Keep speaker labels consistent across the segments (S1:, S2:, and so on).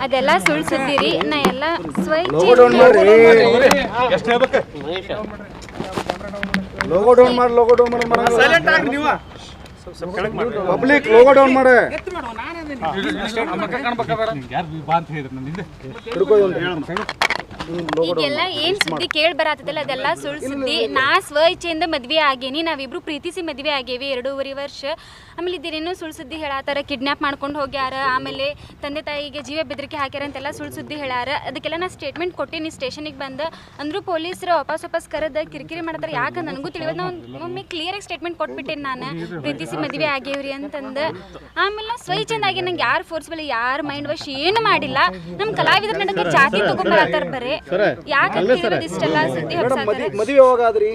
S1: ಅದೆಲ್ಲ ಸುಳ್ಳು ಸುದ್ದಿರಿ ನಾ ಎಲ್ಲ ಸ್ವಚ್ಛ
S2: ಲೋಗೋ ಡೌನ್ ಮಾಡ್ರಿ ಲೋಗೋ ಡೌನ್ ಮಾಡಿ ಲೋಗೋ ಡೌನ್ ಮಾಡಿ ಪಬ್ಲಿಕ್ ಲೋಗೋ ಡೌನ್ ಮಾಡಿ
S1: ಈಗೆಲ್ಲ ಏನ್ ಸುದ್ದಿ ಕೇಳಿ ಬರತ್ತದಲ್ಲ ಅದೆಲ್ಲ ಸುಳ್ಳು ಸುದ್ದಿ. ನಾ ಸ್ವ ಇಚ್ಛೆಯಿಂದ ಮದ್ವೆ ಆಗೇನಿ ನಾವಿಬ್ರು ಪ್ರೀತಿಸಿ ಮದ್ವೆ ಆಗೇವಿ ಎರಡೂವರೆ ವರ್ಷ. ಆಮೇಲೆ ಇದೇನೇನೋ ಸುಳ್ಳು ಸುದ್ದಿ ಹೇಳತ್ತಾರ ಕಿಡ್ನಾಪ್ ಮಾಡ್ಕೊಂಡು ಹೋಗ್ಯಾರ ಆಮೇಲೆ ತಂದೆ ತಾಯಿಗೆ ಜೀವ ಬೆದರಿಕೆ ಹಾಕ್ಯಾರ ಅಂತೆಲ್ಲ ಸುಳ್ಳು ಸುದ್ದಿ ಹೇಳಾರ. ಅದಕ್ಕೆಲ್ಲ ನಾ ಸ್ಟೇಟ್ಮೆಂಟ್ ಕೊಟ್ಟೀನಿ ಸ್ಟೇಷನಿಗೆ ಬಂದು. ಅಂದ್ರೂ ಪೊಲೀಸರು ವಾಪಸ್ ವಾಪಸ್ ಕರೆದ ಕಿರಿಕಿರಿ ಮಾಡ್ತಾರೆ. ಯಾಕೆ? ನನಗೂ ತಿಳಿಯೋದು ನಾವು ಒಮ್ಮೆ ಕ್ಲಿಯರಾಗಿ ಸ್ಟೇಟ್ಮೆಂಟ್ ಕೊಟ್ಬಿಟ್ಟೇನೆ ನಾನು. ಪ್ರೀತಿಸಿ ಮದುವೆ ಆಗೇವ್ರಿ ಅಂತಂದು. ಆಮೇಲೆ ನಾ ಸ್ವ ಇಚ್ಛೆಯಿಂದ ಆಗಿ ನಂಗೆ ಯಾರು ಫೋರ್ಸ್ಬಲ್ ಯಾರು ಮೈಂಡ್ ವಾಶ್ ಏನು ಮಾಡಿಲ್ಲ. ನಮ್ಮ ಕಲಾವಿದ್ರ ನಡಕ ಜಾತಿ ತಗೊಂಡ್ಬರತ್ತಾರ ಬರೇ. ಯಾಕೆ ಇಷ್ಟೆಲ್ಲ ಸುದ್ದಿ ಹಬ್ಸಾತಾರ
S2: ಮದ್ವೆ ಮದುವೆ ಯಾವಾಗ ಆದ್ರಿ?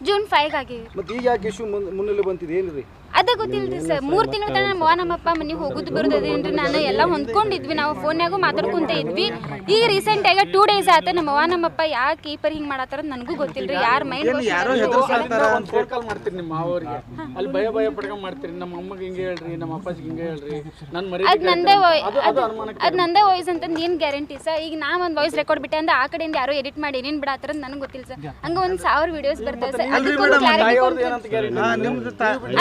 S1: ಜೂನ್ ಫೈವ್ ಆಗಿ
S2: ಮತ್ತೆ ಈಗ ಯಾಕೆ ಇಶ್ಯೂ ಮುನ್ನೆಲೆ ಬಂತಿದೆ ಏನ್ರಿ?
S1: ಅದ ಗೊತ್ತಿಲ್ರಿ ಸರ್. ಮೂರು ತಿಂಗಳ ತನಕ ನಮ್ಮ ನಮ್ಮಪ್ಪ ಮನೆಗೆ ಹೋಗುದು ಬರುದೇನ್ರಿ ನಾನು ಎಲ್ಲ ಹೊಂದ್ಕೊಂಡಿದ್ವಿ. ನಾವು ಫೋನ್ಯಾಗೂ ಮಾತಾಡ್ಕೊಂತ ಇದ್ವಿ. ಈಗ ರೀಸೆಂಟ್ ಆಗ ಟೂ ಡೇಸ್ ಆತ ನಮ್ಮ ಅವ್ವ ನಮ್ಮಪ್ಪ ಯಾಕೆ ಕೀಪರ್ ಹಿಂಗ್ ಮಾಡತ್ತಾರ ನನಗೂ ಗೊತ್ತಿಲ್ರಿ. ಯಾರ ಮೈಂಡ್
S3: ಒಂದು ಫೋನ್ ಕಾಲ್ ಮಾಡ್ತೀರಿ ನಿಮ್ಮ ಮಾವರಿಗೆ. ಅಲ್ಲಿ ಭಯ ಭಯ ಪಡ್ಕೊಂಡ್ ಮಾಡ್ತೀರಿ. ನಮ್ಮ ಅಮ್ಮಗೆ ಹಿಂಗೆ ಹೇಳ್ರಿ ನಮ್ಮ ಅಪ್ಪಾಜಿಗೆ ಹಿಂಗೆ ಹೇಳ್ರಿ. ನನ್ನ ಮರಿ
S1: ಅದ್ ನಂದೇ
S3: ಅದು
S1: ವಾಯ್ಸ್ ಅಂತ ಏನ್ ಗ್ಯಾರಂಟಿ ಸರ್. ಈಗ ನಾ ಒಂದ್ ವಾಯ್ಸ್ ರೆಕಾರ್ಡ್ ಬಿಟ್ಟೆ ಅಂದ್ರೆ ಆ ಕಡೆಯಿಂದ ಯಾರೋ ಎಡಿಟ್ ಮಾಡಿ ಏನೇನ್ ಬಿಡತ್ತಾರ ನನಗೆ ಗೊತ್ತಿಲ್ಲ ಸರ್. ಹಂಗ ಒಂದ್ ಸಾವಿರ ವಿಡಿಯೋಸ್ ಬರ್ತಾವೆ ಸರ್. ಅದಕ್ಕೊಂದು
S3: ಗ್ಯಾರಂಟಿ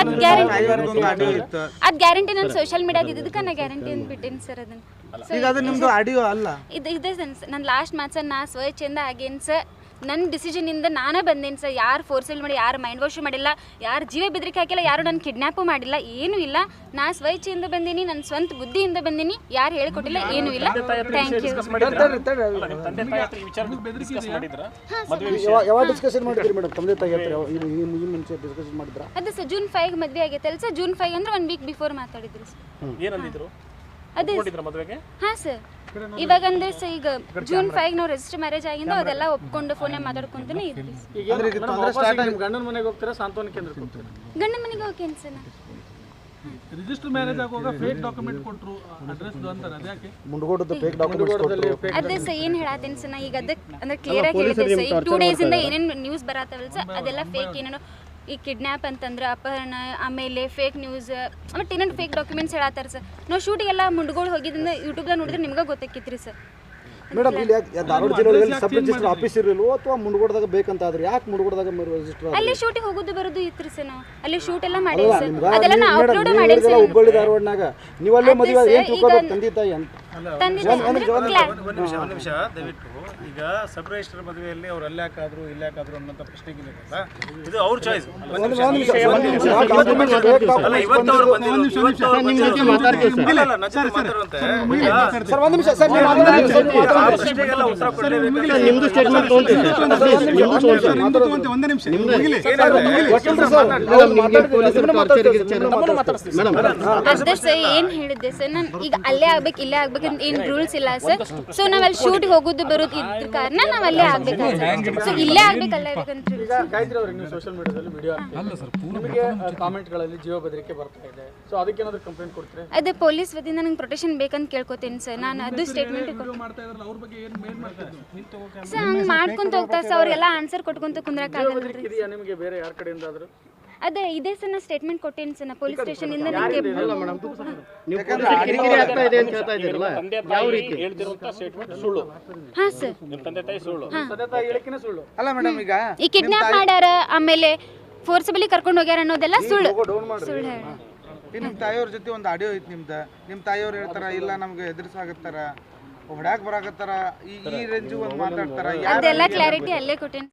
S1: ಅದ್ ಗ್ಯಾರಂಟಿ ಅದ್ ಗ್ಯಾರಂಟಿ ನಾನು ಸೋಶಿಯಲ್ ಮೀಡಿಯಾದ ಇದಕ್ಕೆ ನಾ ಗ್ಯಾರಂಟಿ ಅಂತ ಬಿಟ್ಟೇನಿ ಸರ್ ಅದನ್ನ.
S4: ಈಗ ಅದು ನಿಮ್ದು ಆಡಿಯೋ ಅಲ್ಲ.
S1: ಇದು ಇದೆ ನನ್ನ ಲಾಸ್ಟ್ ಮ್ಯಾಚ್ ಸರ್ ನಾ ಸ್ವಚ್ಛಂದ ಆಗೇನ್ ಸರ್. ನನ್ನ ಡಿಸಿಷನಿಂದ ನಾನೇ ಬಂದೇನೆ ಸರ್ ಯಾರು ಫೋರ್ಸಲ್ ಮಾಡಿ ಯಾರು ಮೈಂಡ್ ವಾಶು ಮಾಡಿಲ್ಲ ಯಾರು ಜೀವ ಬೆದರಿಕೆ ಹಾಕಿಲ್ಲ ಯಾರು ನನ್ನ ಕಿಡ್ನಾಪು ಮಾಡಿಲ್ಲ ಏನೂ ಇಲ್ಲ. ನಾ ಸ್ವಚ್ಛೆಯಿಂದ ಬಂದೀನಿ ನನ್ನ ಸ್ವಂತ ಬುದ್ಧಿಯಿಂದ ಬಂದೀನಿ ಯಾರು ಹೇಳಿಕೊಟ್ಟಿಲ್ಲ ಏನೂ ಇಲ್ಲ. ಥ್ಯಾಂಕ್ ಯು
S3: ತಂದೆ ತಾಯಿ ಈ ವಿಚಾರ ಡಿಸ್ಕಸ್ ಮಾಡಿದ್ರ?
S2: ಯಾವಾಗ ಯಾವಾಗ ಡಿಸ್ಕಷನ್ ಮಾಡಿದ್ರಿ ಮೇಡಮ್ ತಂದೆ ತಾಯಿ ಈ ಈ ಈ ಮುಂಚೆ ಡಿಸ್ಕಷನ್ ಮಾಡಿದ್ರ?
S1: ಅದೇ ಸರ್ ಜೂನ್ ಫೈವ್ ಮದುವೆ ಆಗೈತಲ್ಲ ಸರ್ ಜೂನ್ ಫೈವ್ ಅಂದ್ರೆ ಒನ್ ವೀಕ್ ಬಿಫೋರ್ ಮಾತಾಡಿದ್ರಿ ಸರ್ ಅದೇ ಹಾಂ ಸರ್ ಇವಾಗ ಅಂದ್ರೆ ಈಗ ಜೂನ್ ಫೈವ್ ನಾವು ರಿಜಿಸ್ಟರ್ ಮ್ಯಾರೇಜ್ ಆಗಿಂದ ಅದೆಲ್ಲ ಒಪ್ಕೊಂಡು ಫೋನೇ ಮಾತಾಡ್ಕೊಂತಾನೆ ಇದ್ವಿ.
S3: ಗಂಡನ ಮನೆಗೆ ಹೋಗ್ತೀರಾ ಸಾಂತ್ವನ ಕೇಂದ್ರಕ್ಕೆ ಹೋಗ್ತೀರಾ?
S1: ಗಂಡ ಮನೆಗೆ ಹೋಗಿ ಸರ್ ನಾ
S4: ರಿಜಿಸ್ಟರ್ ಮ್ಯಾರೇಜ್ ಆಗುವಾಗ ಫೇಕ್ ಡಾಕ್ಯುಮೆಂಟ್ ಕೊಟ್ಟರು ಅಡ್ರೆಸ್ ಅಂತಾರೆ ಅದ್ಯಾಕೆ?
S2: ಮುಂಡಗೋಡದ ಫೇಕ್ ಡಾಕ್ಯುಮೆಂಟ್ಸ್
S1: ಅದೇ ಸರ್ ಏನು ಹೇಳತ್ತೀನಿ ಸರ್ ನಾ ಈಗ ಅದಕ್ಕೆ ಅಂದ್ರೆ ಕ್ಲಿಯರ್ ಆಗಿ ಹೇಳಿದೆ ಸರ್. ಈಗ ಟೂ ಡೇಸ್ ಇಂದ ಏನೇನು ನ್ಯೂಸ್ ಬರತ್ತವಲ್ಲ ಸರ್ ಅದೆಲ್ಲ ಫೇಕ್ ಏನೇನೋ ಈ ಕಿಡ್ನ್ಯಾಪ್ ಅಂತಂದ್ರೆ ಅಪಹರಣ ಆಮೇಲೆ ಫೇಕ್ ನ್ಯೂಸ್ ಆಮೇಲೆ ಟಿನ್ ಫೇಕ್ ಡಾಕ್ಯುಮೆಂಟ್ಸ್ ಹೇಳತ್ತಾರ ಸರ್ ನಾವು ಶೂಟಿಗೆಲ್ಲ ಮುಂಡ್ಗೋಳು ಹೋಗಿದ್ದಿಂದ ಯೂಟ್ಯೂಬ್ದಾಗ ನೋಡಿದ್ರೆ ನಿಮ್ಗೆ ಗೊತ್ತಾಕಿತ್ರಿ ಸರ್
S2: ಮೇಡಮ್ ಇಲ್ಲಿ ಯಾಕೆ ಧಾರವಾಡ ಜಿಲ್ಲೆಯಲ್ಲಿ ಸಬ್ ರಿಜಿಸ್ಟರ್ ಆಫೀಸ್ ಇರಲಿಲ್ಲ ಅಥವಾ ಮುಂಡಗೋಡದಾಗ ಬೇಕಂತ ಆದ್ರೆ ಯಾಕೆ ಮುಂಡಗೋಡದಾಗ ರಿಜಿಸ್ಟರ್
S1: ಅಲ್ಲಿ ಶೂಟಿಗೆ ಹೋಗೋದು ಬರೋದು ಇತ್ರಿ ಸರ್ ನಾವು. ಅಲ್ಲಿ ಶೂಟ್ ಎಲ್ಲ ಸರ್ ಅದೆಲ್ಲ
S2: ನಾವು ಅಪ್ಲೋಡ್
S1: ಸರ್
S2: ಹುಬ್ಬಳ್ಳಿ ಧಾರವಾಡನಾಗ. ನೀವು ಅಲ್ಲೇ ಮದುವೆ ಏನು ತಂದೆ ತಾಯಿ ಅಂತ. ಒಂದ್- ನಿಮಿಷ, ಒಂದ್ ನಿಮಿಷ.
S5: ದಯವಿಟ್ಟು. ಈಗ ಸಬ್ ರಿಜಿಸ್ಟರ್ ಮದುವೆಯಲ್ಲಿ ಅವ್ರು ಅಲ್ಲೇ ಹಾಕಾದ್ರು ಇಲ್ಲೇ ಹಾಕಾದ್ರು ಅನ್ನೋಂಥ ಪ್ರಶ್ನೆಗಿಲ್ಲ ಇದು ಚಾಯ್ಸ್ ಅಲ್ಲ ಇವತ್ತು ನನ್ನ ಜೊತೆ ಮಾತಾಡುವಂತೆ. ಪ್ರಶ್ನೆಗೆಲ್ಲ ಉತ್ತರ ಕೊಡಲೇಬೇಕು
S1: ಏನ್ ಹೇಳಿದ್ದೆ ಸರ್? ನಾನು ಈಗ ಅಲ್ಲೇ ಆಗ್ಬೇಕು ಇಲ್ಲೇ ಆಗ್ಬೇಕು ಏನ್ ರೂಲ್ಸ್ ಇಲ್ಲ ಸರ್. ಸೊ ನಾವಲ್ಲಿ ಅಲ್ಲಿ ಶೂಟ್ ಹೋಗೋದು ಬರೋದು ಇದ್ರ ಕಾರಣ ನಾವ್ ಅಲ್ಲೇ ಆಗ್ಬೇಕಾಗ್ತದೆ ಸೊ ಇಲ್ಲೇ ಆಗ್ಬೇಕಲ್ಲ ಅಲ್ಲೇ ಆಗ್ಬೇಕಂತ rules.
S3: ಈಗ ಗಾಯತ್ರಿ ಅವ್ರಿಗೆ ನೀವು ಸೋಷಿಯಲ್ ಮೀಡಿಯಾದಲ್ಲಿ ವಿಡಿಯೋ ನಿಮಗೆ ಕಾಮೆಂಟ್ಗಳಲ್ಲಿ ಜೀವ ಬೆದರಿಕೆ ಬರ್ತಾ ಇದೆ. ಸೊ ಅದಕ್ಕೇನಾದ್ರು ಕಂಪ್ಲೇಂಟ್ ಕೊಡ್ತೀರಾ?
S1: ಅದೇ ಪೊಲೀಸ್ ವತಿಯಿಂದ ನಂಗೆ ಪ್ರೊಟೆಕ್ಷನ್ ಬೇಕಂತ ಕೇಳ್ಕೊತೀನಿ ಸರ್. ನಾನು ಅದು ಸ್ಟೇಟ್ಮೆಂಟ್ ಸರ್ ಹಂಗೆ ಮಾಡ್ಕೊಂತ ಹೋಗ್ತಾರೆ ಸರ್ ಅವ್ರಿಗೆಲ್ಲ ಆನ್ಸರ್ ಕೊಟ್ಕೊಂತ ಕುಂದ್ರಕ್ಕಾಗಲ್ಲ
S3: ನಿಮಗೆ ಬೇರೆ ಯಾರ ಕಡೆಯಿಂದ ಆದ್ರೂ
S1: ಅದೇ ಇದೇ ಸಣ್ಣ ಸ್ಟೇಟ್ಮೆಂಟ್ ಕೊಟ್ಟೇನಿ ಸಣ್ಣ ಪೊಲೀಸ್ ಸ್ಟೇಷನ್ ಇಂದ ನನಗೆ
S6: ನೀವು ಕಿರಿಕಿರಿ ಆಗ್ತಾ ಇದೆ ಅಂತ ಹೇಳ್ತಾ ಇದ್ದೀರಲ್ಲ?
S3: ತಂದೆ ತಾಯಿ ಹೇಳ್ತಿರುವಂತ ಸ್ಟೇಟ್ಮೆಂಟ್ ಸುಳ್ಳು.
S1: ಹಾ ಸರ್.
S3: ನಿಮ್ಮ ತಂದೆ ತಾಯಿ ಸುಳ್ಳು. ತಂದೆ ತಾಯಿ ಹೇಳಿಕೆನೇ ಸುಳ್ಳು.
S4: ಅಲ್ಲ ಮೇಡಮ್ ಈಗ
S1: ಈ ಕಿಡ್ನಾಪ್ ಮಾಡ್ಯಾರ ಆಮೇಲೆ ಫೋರ್ಸಬಲಿ ಕರ್ಕೊಂಡು ಹೋಗ್ಯಾರ ಅನ್ನೋದೆಲ್ಲ ಸುಳ್ಳು. ಸುಳ್ಳು ಹೇಳ.
S4: ಈ ನಿಮ್ಮ ತಾಯಿಯವ್ರ ಜೊತೆ ಒಂದು ಆಡಿಯೋ ಐತಿ ನಿಮ್ದು. ನಿಮ್ಮ ತಾಯಿಯವ್ರು ಹೇಳ್ತಾರ ಇಲ್ಲ ನಮ್ಗೆ ಎದುರಿಸಾಗತ್ತಾರ ಹೊಡ್ಯಾಕ್ ಬರಾಕತ್ತಾರ ಈ ರೇಂಜ್ ಒಂದು ಮಾತಾಡ್ತಾರ.
S1: ಅದೆಲ್ಲ ಕ್ಲಾರಿಟಿ ಅಲ್ಲೇ ಕೊಟ್ಟೇನಿ.